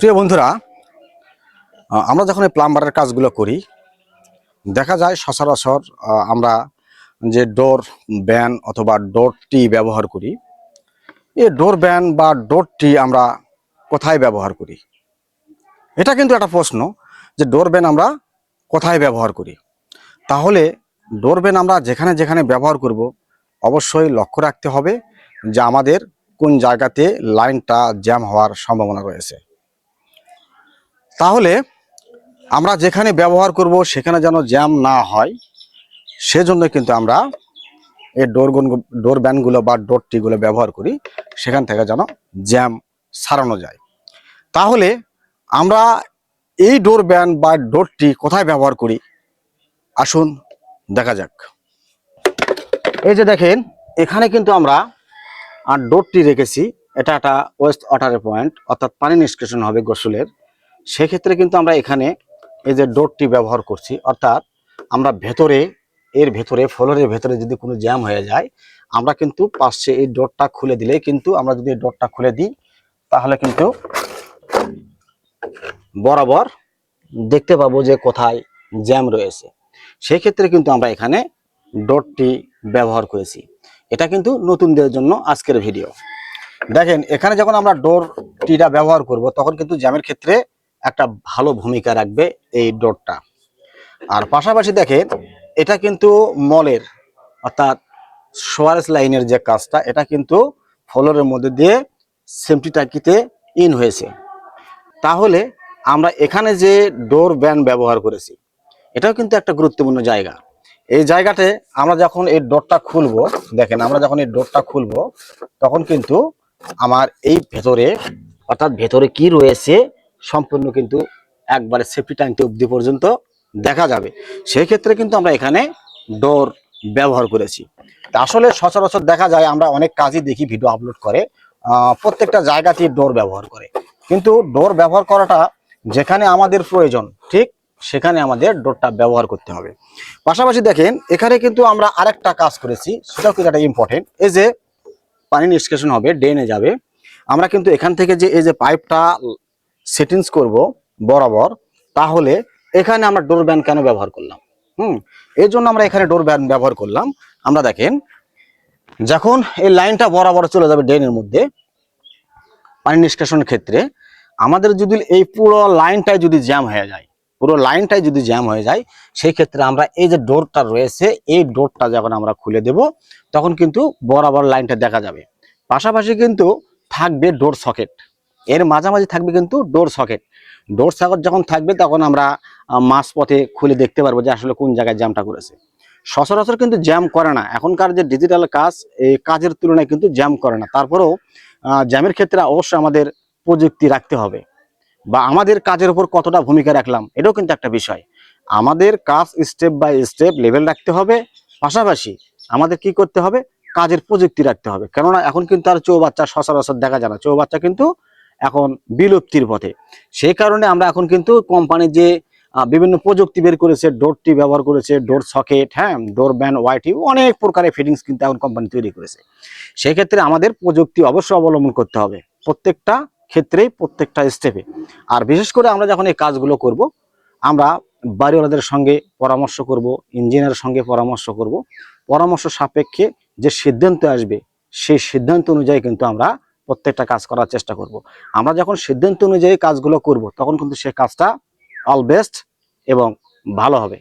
প্রিয় বন্ধুরা আমরা যখন এই প্লাম্বারের কাজগুলো করি, দেখা যায় সচরাচর আমরা যে ডোর, ব্যান অথবা ডোরটি ব্যবহার করি এই ডোর, ব্যান বা ডোরটি আমরা কোথায় ব্যবহার করি? এটা কিন্তু একটা প্রশ্ন যে ডোর, ব্যান আমরা কোথায় ব্যবহার করি? তাহলে ডোর, ব্যান আমরা যেখানে যেখানে ব্যবহার করব, অবশ্যই লক্ষ্য রাখতে হবে যে আমাদের কোন জায়গাতে লাইনটা জ্যাম হওয়ার সম্ভাবনা রয়েছে। তাহলে আমরা যেখানে ব্যবহার করব সেখানে যেন জ্যাম না হয়, সেজন্য কিন্তু আমরা এই ডোর ডোর ব্যানগুলো বা ডোরটিগুলো ব্যবহার করি, সেখান থেকে যেন জ্যাম সারানো যায়। তাহলে আমরা এই ডোর ব্যান বা ডোরটি কোথায় ব্যবহার করি? আসুন দেখা যাক। এই যে দেখেন, এখানে কিন্তু আমরা আর ডোরটি রেখেছি। এটা একটা ওয়েস্ট ওয়াটারের পয়েন্ট, অর্থাৎ পানি নিষ্কাশন হবে গোসলের। সেক্ষেত্রে কিন্তু আমরা এখানে এই যে ডোরটি ব্যবহার করছি, অর্থাৎ আমরা ভেতরে, এর ভেতরে, ফ্লোরের ভেতরে যদি কোনো জ্যাম হয়ে যায়, আমরা কিন্তু পাশে এই ডোরটা খুলে দিলে কিন্তু আমরা যদি এই ডোরটা খুলে দিই, তাহলে কিন্তু বরাবর দেখতে পাবো যে কোথায় জ্যাম রয়েছে। সেই ক্ষেত্রে কিন্তু আমরা এখানে ডোরটি ব্যবহার করেছি। এটা কিন্তু নতুনদের জন্য আজকের ভিডিও। দেখেন, এখানে যখন আমরা ডোরটিটা ব্যবহার করব, তখন কিন্তু জ্যামের ক্ষেত্রে একটা ভালো ভূমিকা রাখবে এই ডোরটা। আর পাশাপাশি দেখেন, এটা কিন্তু মলের, অর্থাৎ সোয়ারেস লাইনের যে কাজটা, এটা কিন্তু ফ্লোরের মধ্যে দিয়ে সেমটি টাকিতে ইন হয়েছে। তাহলে আমরা এখানে যে ডোর ব্যান ব্যবহার করেছি, এটাও কিন্তু একটা গুরুত্বপূর্ণ জায়গা। এই জায়গাতে আমরা যখন এই ডোরটা খুলবো, দেখেন আমরা যখন এই ডোরটা খুলব, তখন কিন্তু আমার এই ভেতরে, অর্থাৎ ভেতরে কি রয়েছে সম্পূর্ণ কিন্তু একবারে সেফটি ট্যাঙ্কি অবধি পর্যন্ত দেখা যাবে। সেই ক্ষেত্রে কিন্তু আমরা এখানে ডোর ব্যবহার করেছি। আসলে সচরাচর দেখা যায়, আমরা অনেক কাজই দেখি ভিডিও আপলোড করে প্রত্যেকটা জায়গাতেই ডোর ব্যবহার করে। কিন্তু ডোর ব্যবহার করাটা যেখানে আমাদের প্রয়োজন, ঠিক সেখানে আমাদের ডোরটা ব্যবহার করতে হবে। পাশাপাশি দেখেন, এখানে কিন্তু আমরা আরেকটা কাজ করেছি, সেটাও কিন্তু একটা ইম্পর্টেন্ট এই যে পানি নিষ্কাশন হবে ড্রেনে যাবে। আমরা কিন্তু এখান থেকে যে, এই যে পাইপটা সেটিংস করব বরাবর, তাহলে এখানে আমরা ডোর ব্যান কেন ব্যবহার করলাম? হুম, এই জন্য আমরা এখানে ডোর ব্যান ব্যবহার করলাম। আমরা দেখেন, যখন এই লাইনটা বরাবর চলে যাবে ড্রেনের মধ্যে পানি নিষ্কাশনের ক্ষেত্রে, আমাদের যদি এই পুরো লাইনটাই যদি জ্যাম হয়ে যায়, পুরো লাইনটাই যদি জ্যাম হয়ে যায়, সেই ক্ষেত্রে আমরা এই যে ডোরটা রয়েছে, এই ডোরটা যখন আমরা খুলে দেব, তখন কিন্তু বরাবর লাইনটা দেখা যাবে। পাশাপাশি কিন্তু থাকবে ডোর সকেট এর মাঝামাঝি থাকবে কিন্তু ডোর সকেট। ডোর সকেট যখন থাকবে তখন আমরা আহ, মাঝপথে খুলে দেখতে পারব যে আসলে কোন জায়গায় জ্যামটা করেছে। সচরাচর কিন্তু জ্যাম করে না। এখনকার যে ডিজিটাল কাজ এই কাজের তুলনায় কিন্তু জ্যাম করে না। তারপরেও জ্যামের ক্ষেত্রে অবশ্যই আমাদের প্রযুক্তি রাখতে হবে। বা আমাদের কাজের উপর কতটা ভূমিকা রাখলাম এটাও কিন্তু একটা বিষয়। আমাদের কাজ স্টেপ বাই স্টেপ লেভেল রাখতে হবে। পাশাপাশি আমাদের কি করতে হবে? কাজের প্রযুক্তি রাখতে হবে। কেননা এখন কিন্তু আর চৌবাচ্চা সচরাচর দেখা যায় না। চৌবাচ্চা কিন্তু এখন বিলুপ্তির পথে। সেই কারণে আমরা এখন কিন্তু কোম্পানির যে বিভিন্ন প্রযুক্তি বের করেছে ডোরটি ব্যবহার করেছে, ডোর সকেট হ্যাঁ ডোর ব্যান ওয়াইটি অনেক প্রকারের ফিটিংস কিন্তু এখন কোম্পানি তৈরি করেছে। সেই ক্ষেত্রে আমাদের প্রযুক্তি অবশ্যই অবলম্বন করতে হবে, প্রত্যেকটা ক্ষেত্রেই, প্রত্যেকটা স্টেপে আর বিশেষ করে আমরা যখন এই কাজগুলো করব, আমরা বাড়িওয়ালাদের সঙ্গে পরামর্শ করব, ইঞ্জিনিয়ারের সঙ্গে পরামর্শ করব। পরামর্শ সাপেক্ষে যে সিদ্ধান্ত আসবে, সেই সিদ্ধান্ত অনুযায়ী কিন্তু আমরা প্রত্যেকটা কাজ করার চেষ্টা করব। আমরা যখন সিদ্ধান্ত অনুযায়ী কাজগুলো করব, তখন কিন্তু সে কাজটা অল বেস্ট এবং ভালো হবে।